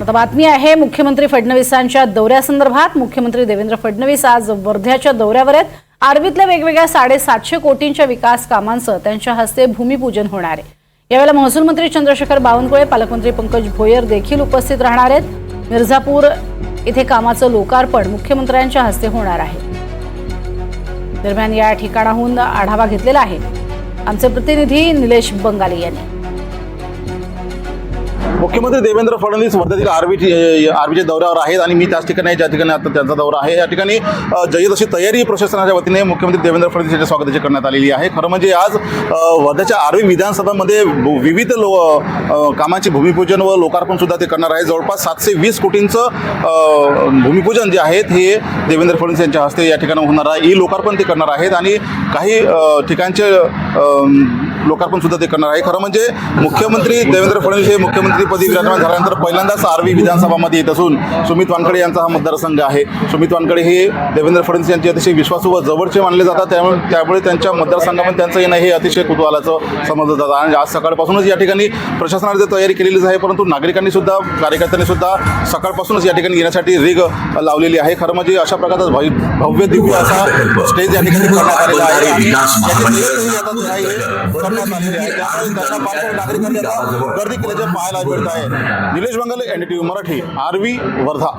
आता बातमी आहे मुख्यमंत्री फडणवीसांच्या दौऱ्यासंदर्भात. मुख्यमंत्री देवेंद्र फडणवीस आज वर्ध्याच्या दौऱ्यावर आहेत. आर्वीतल्या वेगवेगळ्या साडेसातशे कोटींच्या विकास कामांचं त्यांच्या हस्ते भूमिपूजन होणार आहे. यावेळेला महसूल मंत्री चंद्रशेखर बावनकुळे पालकमंत्री पंकज भोयर देखील उपस्थित राहणार आहेत. मिर्झापूर इथे कामाचं लोकार्पण मुख्यमंत्र्यांच्या हस्ते होणार आहे. दरम्यान या ठिकाणाहून आढावा घेतलेला आहे. आमचे प्रतिनिधी निलेश बंगाली यांनी. मुख्यमंत्री देवेंद्र फडणवीस वर्ध्यातील आर्वी आर्वीच्या दौऱ्यावर आहेत आणि मी त्याच ठिकाणी ज्या ठिकाणी आता त्यांचा दौरा आहे या ठिकाणी जय्यत अशी तयारी प्रशासनाच्या वतीने मुख्यमंत्री देवेंद्र फडणवीस यांच्या स्वागताची करण्यात आलेली आहे. खरं म्हणजे आज वर्ध्याच्या आर्वी विधानसभामध्ये विविध लो कामाचे भूमिपूजन व लोकार्पण सुद्धा ते करणार आहे. जवळपास सातशे वीस कोटींचं भूमिपूजन जे आहेत हे देवेंद्र फडणवीस यांच्या हस्ते या ठिकाणी होणार आहे. ई लोकार्पण ते करणार आहेत आणि काही ठिकाणचे लोकार्पण सुद्धा ते करणार आहे. खरं म्हणजे मुख्यमंत्री देवेंद्र फडणवीस हे मुख्यमंत्रीपदी विराजमान झाल्यानंतर पहिल्यांदाच आर्वी विधानसभामध्ये येत असून सुमित वानकडे यांचा हा मतदारसंघ आहे. सुमित वानकडे हे देवेंद्र फडणवीस यांचे अतिशय विश्वासू व जवळचे मानले जातात. त्यामुळे त्यामुळे त्यांच्या मतदारसंघामध्ये त्यांचं येणं हे अतिशय कुतूहलाचं समजलं जातं. आणि आज सकाळपासूनच या ठिकाणी प्रशासनाने तयारी केलेलीच आहे परंतु नागरिकांनी सुद्धा कार्यकर्त्यांनी सुद्धा सकाळपासूनच या ठिकाणी येण्यासाठी रिग लावलेली आहे. खरं म्हणजे अशा प्रकारचा भव्य भव्य दिव्य असा स्टेज या ठिकाणी करण्यात आलेला आहे. करण्यात आलेले आहे त्यामुळे नागरिकांनी आता गर्दी केल्याचे पाहायला मिळत आहे. Nilesh Bangale N T Marathi Arvi Wardha.